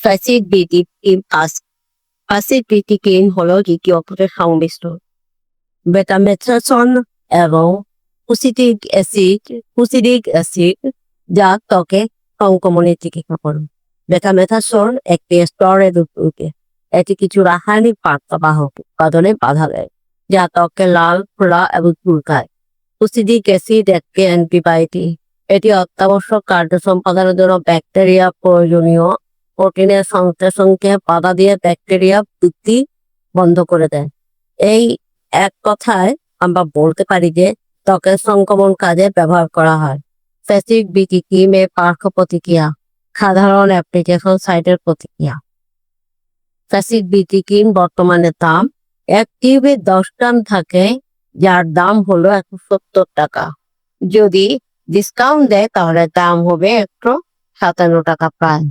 ফ্যাসিডিটিভ কাজ ফ্যাসিডিটিকিন হলো দ্বিতীয় অপরের সংমিশ্রণ বেটামেথ্রাসন এবং পুসিটিক অ্যাসিড পুসিডিক অ্যাসিড যা ত্বকে সংক্রমণের চিকিৎসা করে বেটামেথাসন একটি স্তরের উদ্ভিদে এটি কিছু রাসায়নিক বাহক উৎপাদনে বাধা দেয় যা ত্বকে লাল ফোড়া এবং চুলকায় পুসিডিক অ্যাসিড একটি অ্যান্টিবায়োটিক এটি অত্যাবশ্যক কার্য সম্পাদনের জন্য ব্যাকটেরিয়া প্রয়োজনীয় প্রোটিনের সংশ্লেষণকে বাধা দিয়ে ব্যাকটেরিয়া বৃদ্ধি বন্ধ করে দেয়। এই এক কথায় আমরা বলতে পারি যে ত্বকের সংক্রমণ কাজে ব্যবহার করা হয়। ফ্যাসিক বিটি ক্রিমের পার্শ্ব প্রতিক্রিয়া, সাধারণ অ্যাপ্লিকেশন সাইটের প্রতিক্রিয়া। ফ্যাসিক বিটি ক্রিম বর্তমানে দাম এক টিউবে দশ গ্রাম থাকে, যার দাম হলো একশো সত্তর টাকা। যদি ডিসকাউন্ট দেয়, তাহলে দাম হবে একশো সাতান্ন টাকা প্রায়।